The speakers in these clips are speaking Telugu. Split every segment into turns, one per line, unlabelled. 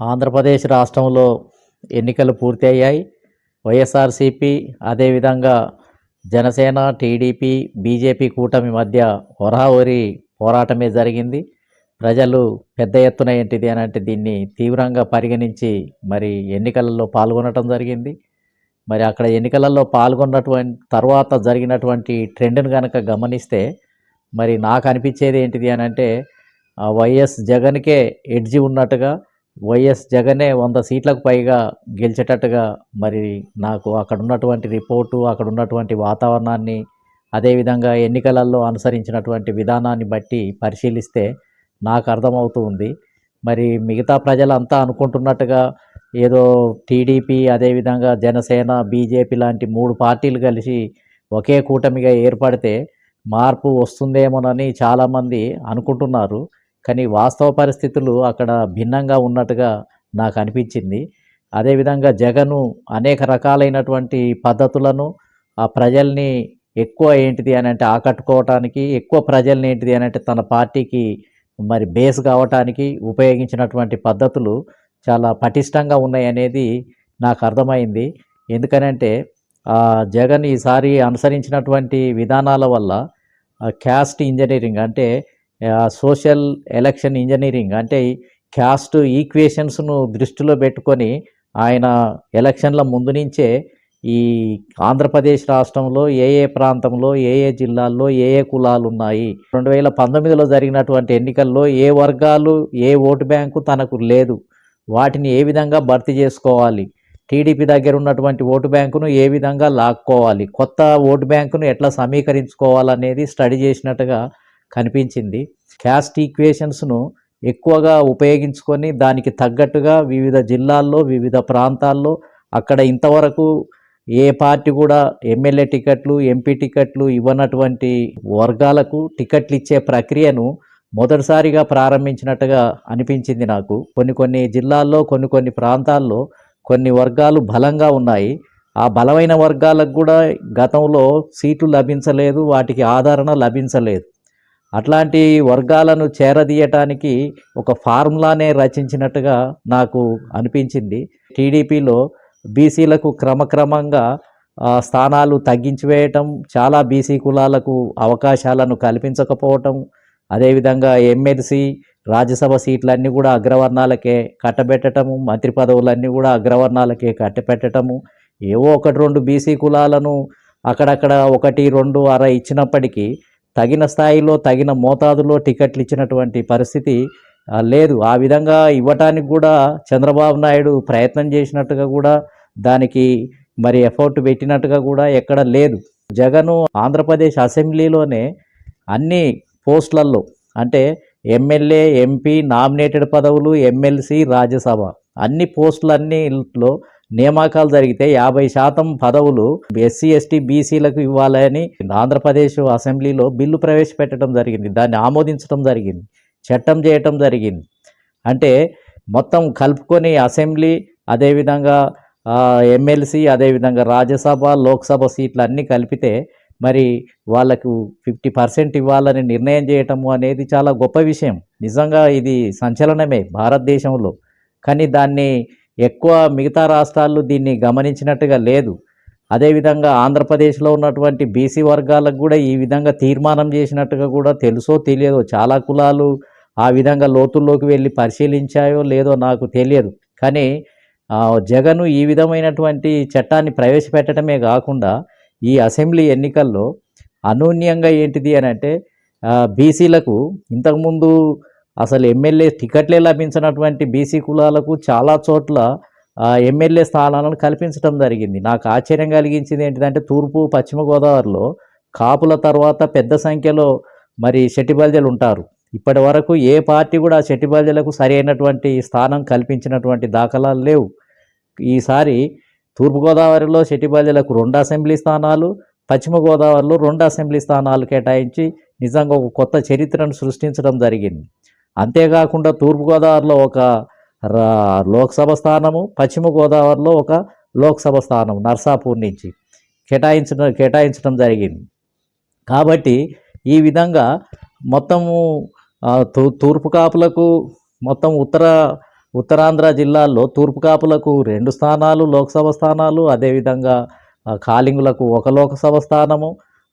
ఆంధ్రప్రదేశ్ రాష్ట్రంలో ఎన్నికలు పూర్తి అయ్యాయి అదేవిధంగా జనసేన టీడీపీ బీజేపీ కూటమి మధ్య హొరాహొరి పోరాటమే జరిగింది. ప్రజలు పెద్ద ఎత్తున ఏంటిది అని అంటే దీన్ని తీవ్రంగా పరిగణించి మరి ఎన్నికలలో పాల్గొనటం జరిగింది. మరి అక్కడ ఎన్నికలలో పాల్గొన్నటువంటి తర్వాత జరిగినటువంటి ట్రెండ్ను కనుక గమనిస్తే మరి నాకు అనిపించేది ఏంటిది అని అంటే ఆ వైఎస్ జగన్కే ఎడ్జి ఉన్నట్టుగా వైఎస్ జగనే వంద సీట్లకు పైగా గెలిచేటట్టుగా మరి నాకు అక్కడ ఉన్నటువంటి రిపోర్టు అక్కడ ఉన్నటువంటి వాతావరణాన్ని అదేవిధంగా ఎన్నికలలో అనుసరించినటువంటి విధానాన్ని బట్టి పరిశీలిస్తే నాకు అర్థమవుతూ ఉంది. మరి మిగతా ప్రజలంతా అనుకుంటున్నట్టుగా ఏదో టీడీపీ అదేవిధంగా జనసేన బీజేపీ లాంటి మూడు పార్టీలు కలిసి ఒకే కూటమిగా ఏర్పడితే మార్పు వస్తుందేమోనని చాలామంది అనుకుంటున్నారు. కానీ వాస్తవ పరిస్థితులు అక్కడ భిన్నంగా ఉన్నట్టుగా నాకు అనిపించింది. అదేవిధంగా జగను అనేక రకాలైనటువంటి పద్ధతులను ఆ ప్రజల్ని ఎక్కువ ఏంటిది అని అంటే ఆకట్టుకోవటానికి ఎక్కువ ప్రజల్ని ఏంటిది అని అంటే తన పార్టీకి మరి బేస్ కావటానికి ఉపయోగించినటువంటి పద్ధతులు చాలా పటిష్టంగా ఉన్నాయి అనేది నాకు అర్థమైంది. ఎందుకనంటే ఆ జగన్ ఈసారి అనుసరించినటువంటి విధానాల వల్ల క్యాస్ట్ ఇంజనీరింగ్ అంటే సోషల్ ఎలక్షన్ ఇంజనీరింగ్ అంటే క్యాస్ట్ ఈక్వేషన్స్ను దృష్టిలో పెట్టుకొని ఆయన ఎలక్షన్ల ముందు నుంచే ఈ ఆంధ్రప్రదేశ్ రాష్ట్రంలో ఏ ఏ ప్రాంతంలో ఏ ఏ జిల్లాల్లో ఏ ఏ కులాలు ఉన్నాయి. రెండు వేల పంతొమ్మిదిలో జరిగినటువంటి ఎన్నికల్లో ఏ వర్గాలు ఏ ఓటు బ్యాంకు తనకు లేదు. వాటిని ఏ విధంగా భర్తీ చేసుకోవాలి? టీడీపీ దగ్గర ఉన్నటువంటి ఓటు బ్యాంకును ఏ విధంగా లాక్కోవాలి? కొత్త ఓటు బ్యాంకును ఎట్లా సమీకరించుకోవాలనేది స్టడీ చేసినట్టుగా కనిపించింది. క్యాస్ట్ ఈక్వేషన్స్ను ఎక్కువగా ఉపయోగించుకొని దానికి తగ్గట్టుగా వివిధ జిల్లాల్లో వివిధ ప్రాంతాల్లో అక్కడ ఇంతవరకు ఏ పార్టీ కూడా ఎమ్మెల్యే టికెట్లు ఎంపీ టికెట్లు ఇవ్వనటువంటి వర్గాలకు టికెట్లు ఇచ్చే ప్రక్రియను మొదటిసారిగా ప్రారంభించినట్టుగా అనిపించింది నాకు. కొన్ని కొన్ని జిల్లాల్లో కొన్ని కొన్ని ప్రాంతాల్లో కొన్ని వర్గాలు బలంగా ఉన్నాయి. ఆ బలమైన వర్గాలకు కూడా గతంలో సీట్లు లభించలేదు వాటికి ఆదరణ లభించలేదు. అట్లాంటి వర్గాలను చేరదీయటానికి ఒక ఫార్ములానే రచించినట్టుగా నాకు అనిపించింది. టీడీపీలో బీసీలకు క్రమక్రమంగా స్థానాలు తగ్గించి వేయటం చాలా బీసీ కులాలకు అవకాశాలను కల్పించకపోవటం అదేవిధంగా ఎమ్మెల్సీ రాజ్యసభ సీట్లన్నీ కూడా అగ్రవర్ణాలకే కట్టబెట్టటము మంత్రి పదవులన్నీ కూడా అగ్రవర్ణాలకే కట్టబెట్టడము ఏవో ఒకటి రెండు బీసీ కులాలను అక్కడక్కడ ఒకటి రెండు అర ఇచ్చినప్పటికీ తగిన స్థాయిలో తగిన మోతాదులో టికెట్లు ఇచ్చినటువంటి పరిస్థితి లేదు. ఆ విధంగా ఇవ్వటానికి కూడా చంద్రబాబు నాయుడు ప్రయత్నం చేసినట్టుగా కూడా దానికి మరి ఎఫర్ట్ పెట్టినట్టుగా కూడా ఎక్కడ లేదు. జగను ఆంధ్రప్రదేశ్ అసెంబ్లీలోనే అన్ని పోస్టులలో అంటే ఎమ్మెల్యే ఎంపీ నామినేటెడ్ పదవులు ఎమ్మెల్సీ రాజ్యసభ అన్ని పోస్టులన్నీలో నియామకాలు జరిగితే యాభై శాతం పదవులు ఎస్సీ ఎస్టీ బీసీలకు ఇవ్వాలని ఆంధ్రప్రదేశ్ అసెంబ్లీలో బిల్లు ప్రవేశపెట్టడం జరిగింది. దాన్ని ఆమోదించడం జరిగింది. చట్టం చేయటం జరిగింది. అంటే మొత్తం కలుపుకొని అసెంబ్లీ అదేవిధంగా ఎమ్మెల్సీ అదేవిధంగా రాజ్యసభ లోక్సభ సీట్లు అన్నీ కలిపితే మరి వాళ్ళకు ఫిఫ్టీ పర్సెంట్ ఇవ్వాలని నిర్ణయం చేయటము అనేది చాలా గొప్ప విషయం. నిజంగా ఇది సంచలనమే భారతదేశంలో. కానీ దాన్ని ఎక్కువ మిగతా రాష్ట్రాలు దీన్ని గమనించినట్టుగా లేదు. అదేవిధంగా ఆంధ్రప్రదేశ్లో ఉన్నటువంటి బీసీ వర్గాలకు కూడా ఈ విధంగా తీర్మానం చేసినట్టుగా కూడా తెలుసో తెలియదో చాలా కులాలు ఆ విధంగా లోతుల్లోకి వెళ్ళి పరిశీలించాయో లేదో నాకు తెలియదు. కానీ జగను ఈ విధమైనటువంటి చట్టాన్ని ప్రవేశపెట్టడమే కాకుండా ఈ అసెంబ్లీ ఎన్నికల్లో అనూన్యంగా ఏంటిది అని అంటే బీసీలకు ఇంతకుముందు అసలు ఎమ్మెల్యే టికెట్లే లభించినటువంటి బీసీ కులాలకు చాలా చోట్ల ఎమ్మెల్యే స్థానాలను కల్పించడం జరిగింది. నాకు ఆశ్చర్యం కలిగించింది ఏంటిదంటే తూర్పు పశ్చిమ గోదావరిలో కాపుల తర్వాత పెద్ద సంఖ్యలో మరి శెట్టిబల్జలు ఉంటారు. ఇప్పటి వరకు ఏ పార్టీ కూడా శెట్టిబల్జలకు సరైనటువంటి స్థానం కల్పించినటువంటి దాఖలాలు లేవు. ఈసారి తూర్పుగోదావరిలో శెట్టిబల్జలకు రెండు అసెంబ్లీ స్థానాలు పశ్చిమ గోదావరిలో రెండు అసెంబ్లీ స్థానాలు కేటాయించి నిజంగా ఒక కొత్త చరిత్రను సృష్టించడం జరిగింది. అంతేకాకుండా తూర్పుగోదావరిలో ఒక రా- లోక్సభ స్థానము పశ్చిమ గోదావరిలో ఒక లోక్సభ స్థానం నర్సాపూర్ నుంచి కేటాయించడం కేటాయించడం జరిగింది. కాబట్టి ఈ విధంగా మొత్తము తూ తూర్పు కాపులకు మొత్తం ఉత్తర ఉత్తరాంధ్ర జిల్లాల్లో తూర్పు కాపులకు రెండు స్థానాలు లోక్సభ స్థానాలు అదేవిధంగా కాలింగులకు ఒక లోక్సభ స్థానము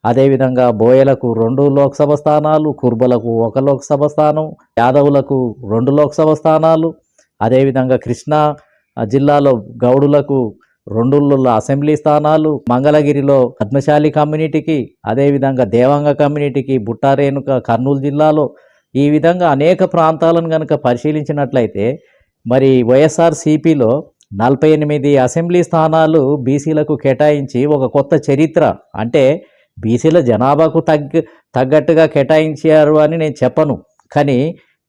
అదేవిధంగా బోయలకు రెండు లోక్సభ స్థానాలు కుర్బలకు ఒక లోక్సభ స్థానం యాదవులకు రెండు లోక్సభ స్థానాలు అదేవిధంగా కృష్ణా జిల్లాలో గౌడులకు రెండు అసెంబ్లీ స్థానాలు మంగళగిరిలో పద్మశాలి కమ్యూనిటీకి అదేవిధంగా దేవాంగ కమ్యూనిటీకి బుట్టారేణుక కర్నూలు జిల్లాలో ఈ విధంగా అనేక ప్రాంతాలను కనుక పరిశీలించినట్లయితే మరి వైఎస్ఆర్సీపీలో నలభై ఎనిమిది అసెంబ్లీ స్థానాలు బీసీలకు కేటాయించి ఒక కొత్త చరిత్ర అంటే బీసీల జనాభాకు తగ్గ తగ్గట్టుగా కేటాయించారు అని నేను చెప్పను. కానీ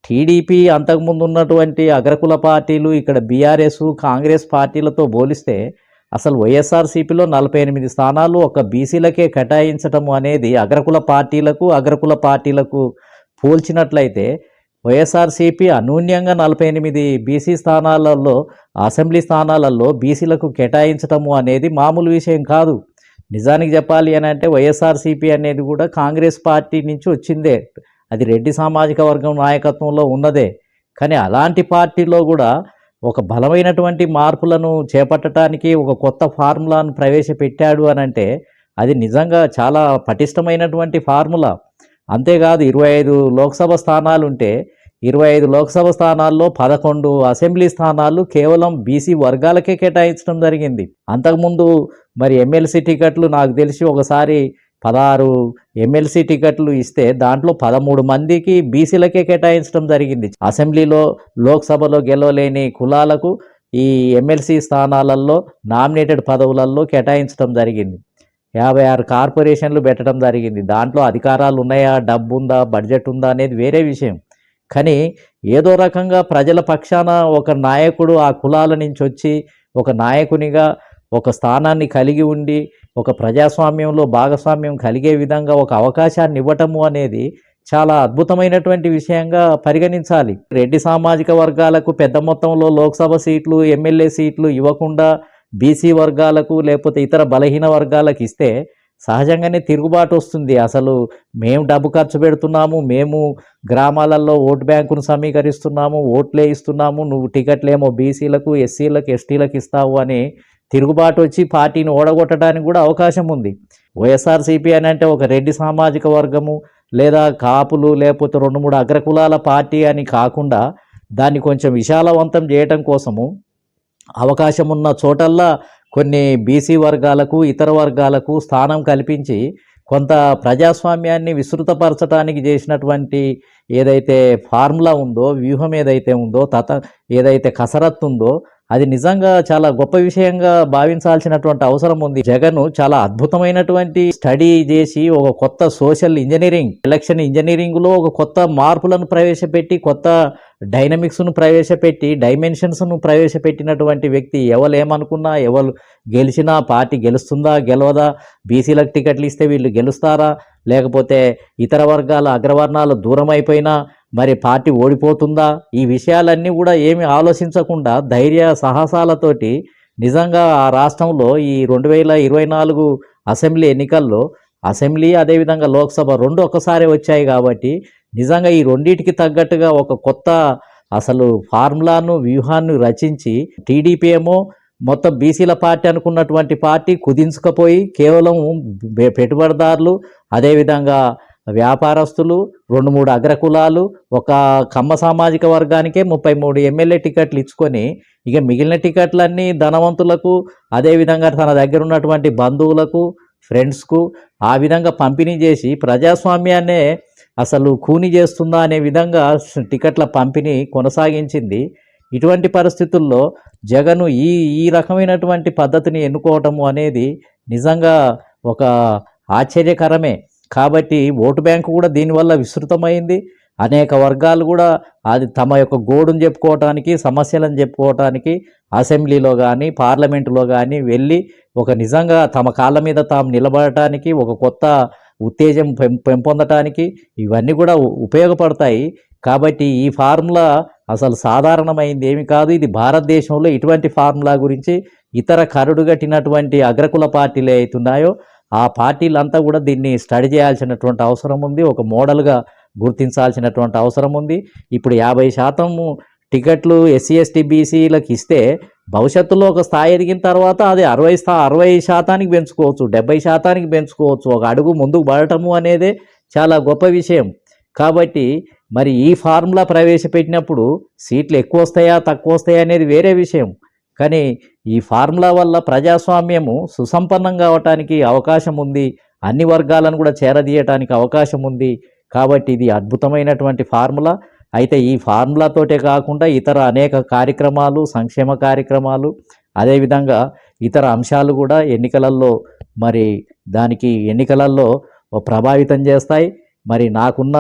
టీడీపీ అంతకుముందు ఉన్నటువంటి అగ్రకుల పార్టీలు ఇక్కడ బీఆర్ఎస్ కాంగ్రెస్ పార్టీలతో పోలిస్తే అసలు వైఎస్ఆర్సీపీలో నలభై ఎనిమిది స్థానాలు ఒక బీసీలకే కేటాయించటం అనేది అగ్రకుల పార్టీలకు అగ్రకుల పార్టీలకు పోల్చినట్లయితే వైఎస్ఆర్సీపీ అనూన్యంగా నలభై ఎనిమిది బీసీ స్థానాలలో అసెంబ్లీ స్థానాలలో బీసీలకు కేటాయించటము అనేది మామూలు విషయం కాదు. నిజానికి చెప్పాలి అని అంటే వైఎస్ఆర్సీపీ అనేది కూడా కాంగ్రెస్ పార్టీ నుంచి వచ్చిందే. అది రెడ్డి సామాజిక వర్గం నాయకత్వంలో ఉన్నదే. కానీ అలాంటి పార్టీలో కూడా ఒక బలమైనటువంటి మార్పులను చేపట్టడానికి ఒక కొత్త ఫార్ములాను ప్రవేశపెట్టాడు అని అంటే అది నిజంగా చాలా పటిష్టమైనటువంటి ఫార్ములా. అంతేకాదు ఇరవై ఐదు లోక్సభ స్థానాలు ఉంటే ఇరవై ఐదు లోక్సభ స్థానాల్లో పదకొండు అసెంబ్లీ స్థానాలు కేవలం బీసీ వర్గాలకే కేటాయించడం జరిగింది. అంతకుముందు మరి ఎమ్మెల్సీ టికెట్లు నాకు తెలిసి ఒకసారి పదహారు ఎమ్మెల్సీ టికెట్లు ఇస్తే దాంట్లో పదమూడు మందికి బీసీలకే కేటాయించడం జరిగింది. అసెంబ్లీలో లోక్సభలో గెలవలేని కులాలకు ఈ ఎమ్మెల్సీ స్థానాలలో నామినేటెడ్ పదవులలో కేటాయించడం జరిగింది. యాభై ఆరు కార్పొరేషన్లు పెట్టడం జరిగింది. దాంట్లో అధికారాలు ఉన్నాయా? డబ్బు ఉందా బడ్జెట్ ఉందా? అనేది వేరే విషయం. కానీ ఏదో రకంగా ప్రజల పక్షాన ఒక నాయకుడు ఆ కులాల నుంచి వచ్చి ఒక నాయకునిగా ఒక స్థానాన్ని కలిగి ఉండి ఒక ప్రజాస్వామ్యంలో భాగస్వామ్యం కలిగే విధంగా ఒక అవకాశాన్ని ఇవ్వటము అనేది చాలా అద్భుతమైనటువంటి విషయంగా పరిగణించాలి. రెడ్డి సామాజిక వర్గాలకు పెద్ద మొత్తంలో లోక్సభ సీట్లు ఎమ్మెల్యే సీట్లు ఇవ్వకుండా బీసీ వర్గాలకు లేకపోతే ఇతర బలహీన వర్గాలకు ఇస్తే సహజంగానే తిరుగుబాటు వస్తుంది. అసలు మేము డబ్బు ఖర్చు పెడుతున్నాము మేము గ్రామాలలో ఓటు బ్యాంకును సమీకరిస్తున్నాము ఓట్లే ఇస్తున్నాము నువ్వు టికెట్లేమో బీసీలకు ఎస్సీలకు ఎస్టీలకు ఇస్తావు అని తిరుగుబాటు వచ్చి పార్టీని ఓడగొట్టడానికి కూడా అవకాశం ఉంది. వైఎస్ఆర్సీపీ అని అంటే ఒక రెడ్డి సామాజిక వర్గము లేదా కాపులు లేకపోతే రెండు మూడు అగ్రకులాల పార్టీ అని కాకుండా దాన్ని కొంచెం విశాలవంతం చేయటం కోసము అవకాశం ఉన్న చోటల్లా కొన్ని బీసీ వర్గాలకు ఇతర వర్గాలకు స్థానం కల్పించి కొంత ప్రజాస్వామ్యాన్ని విస్తృతపరచడానికి చేసినటువంటి ఏదైతే ఫార్ములా ఉందో వ్యూహం ఏదైతే ఉందో తత ఏదైతే కసరత్తు ఉందో అది నిజంగా చాలా గొప్ప విషయంగా భావించాల్సినటువంటి అవసరం ఉంది. జగన్ చాలా అద్భుతమైనటువంటి స్టడీ చేసి ఒక కొత్త సోషల్ ఇంజనీరింగ్ ఎలక్షన్ ఇంజనీరింగ్లో ఒక కొత్త మార్పులను ప్రవేశపెట్టి కొత్త డైనమిక్స్ను ప్రవేశపెట్టి డైమెన్షన్స్ను ప్రవేశపెట్టినటువంటి వ్యక్తి ఎవరు ఏమనుకున్నా ఎవరు గెలిచినా పార్టీ గెలుస్తుందా గెలవదా బీసీలకు టికెట్లు ఇస్తే వీళ్ళు గెలుస్తారా? లేకపోతే ఇతర వర్గాల అగ్రవర్ణాలు దూరం అయిపోయినా మరి పార్టీ ఓడిపోతుందా? ఈ విషయాలన్నీ కూడా ఏమి ఆలోచించకుండా ధైర్య సాహసాలతోటి నిజంగా ఆ రాష్ట్రంలో ఈ రెండు వేల ఇరవై నాలుగు అసెంబ్లీ ఎన్నికల్లో అసెంబ్లీ అదేవిధంగా లోక్సభ రెండు ఒక్కసారి వచ్చాయి కాబట్టి నిజంగా ఈ రెండింటికి తగ్గట్టుగా ఒక కొత్త అసలు ఫార్ములాను వ్యూహాన్ని రచించి టీడీపీ ఏమో మొత్తం బీసీల పార్టీ అనుకున్నటువంటి పార్టీ కుదించుకపోయి కేవలం పెట్టుబడిదారులు అదేవిధంగా వ్యాపారస్తులు రెండు మూడు అగ్రకులాలు ఒక కమ్మ సామాజిక వర్గానికే ముప్పై మూడు ఎమ్మెల్యే టికెట్లు ఇచ్చుకొని ఇక మిగిలిన టికెట్లన్నీ ధనవంతులకు అదేవిధంగా తన దగ్గర ఉన్నటువంటి బంధువులకు ఫ్రెండ్స్కు ఆ విధంగా పంపిణీ చేసి ప్రజాస్వామ్యాన్నే అసలు కూని చేస్తుందా అనే విధంగా టికెట్ల పంపిణీ కొనసాగించింది. ఇటువంటి పరిస్థితుల్లో జగను ఈ ఈ రకమైనటువంటి పద్ధతిని ఎన్నుకోవటము అనేది నిజంగా ఒక ఆశ్చర్యకరమే. కాబట్టి ఓటు బ్యాంకు కూడా దీనివల్ల విస్తృతమైంది. అనేక వర్గాలు కూడా అది తమ యొక్క గోడును చెప్పుకోవటానికి సమస్యలను చెప్పుకోవటానికి అసెంబ్లీలో కానీ పార్లమెంటులో కానీ వెళ్ళి ఒక నిజంగా తమ కాళ్ళ మీద తాము నిలబడటానికి ఒక కొత్త ఉత్తేజం పెం పెంపొందటానికి ఇవన్నీ కూడా ఉపయోగపడతాయి. కాబట్టి ఈ ఫార్ములా అసలు సాధారణమైంది ఏమి కాదు. ఇది భారతదేశంలో ఇటువంటి ఫార్ములా గురించి ఇతర కరుడుగట్టినటువంటి అగ్రకుల పార్టీలు అవుతున్నాయో ఆ పార్టీలంతా కూడా దీన్ని స్టడీ చేయాల్సినటువంటి అవసరం ఉంది. ఒక మోడల్గా గుర్తించాల్సినటువంటి అవసరం ఉంది. ఇప్పుడు యాభై శాతము టికెట్లు ఎస్సీ ఎస్టీ బీసీలకు ఇస్తే భవిష్యత్తులో ఒక స్థాయి ఎదిగిన తర్వాత అది అరవై స్థా అరవై శాతానికి పెంచుకోవచ్చు డెబ్బై శాతానికి పెంచుకోవచ్చు. ఒక అడుగు ముందుకు పడటము అనేదే చాలా గొప్ప విషయం. కాబట్టి మరి ఈ ఫార్ములా ప్రవేశపెట్టినప్పుడు సీట్లు ఎక్కువ వస్తాయా తక్కువ వస్తాయా అనేది వేరే విషయం. కానీ ఈ ఫార్ములా వల్ల ప్రజాస్వామ్యము సుసంపన్నం కావటానికి అవకాశం ఉంది అన్ని వర్గాలను కూడా చేరదీయటానికి అవకాశం ఉంది కాబట్టి ఇది అద్భుతమైనటువంటి ఫార్ములా. అయితే ఈ ఫార్ములాతోటే కాకుండా ఇతర అనేక కార్యక్రమాలు సంక్షేమ కార్యక్రమాలు అదేవిధంగా ఇతర అంశాలు కూడా ఎన్నికలలో మరి దానికి ఎన్నికలలో ప్రభావితం చేస్తాయి. మరి నాకున్న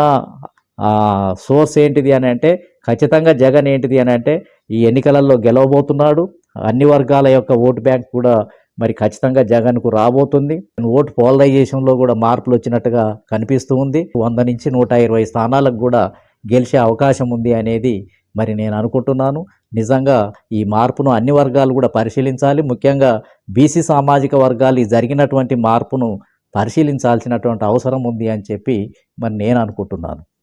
సోర్స్ ఏంటిది అని అంటే ఖచ్చితంగా జగన్ ఏంటిది అని అంటే ఈ ఎన్నికలలో గెలవబోతున్నాడు. అన్ని వర్గాల యొక్క ఓటు బ్యాంక్ కూడా మరి ఖచ్చితంగా జగన్కు రాబోతుంది. ఓటు పోలరైజేషన్లో కూడా మార్పులు వచ్చినట్టుగా కనిపిస్తూ ఉంది. వంద నుంచి నూట ఇరవై స్థానాలకు కూడా గెలిచే అవకాశం ఉంది అనేది మరి నేను అనుకుంటున్నాను. నిజంగా ఈ మార్పును అన్ని వర్గాలు కూడా పరిశీలించాలి. ముఖ్యంగా బీసీ సామాజిక వర్గాలు జరిగినటువంటి మార్పును పరిశీలించాల్సినటువంటి అవసరం ఉంది అని చెప్పి మరి నేను అనుకుంటున్నాను.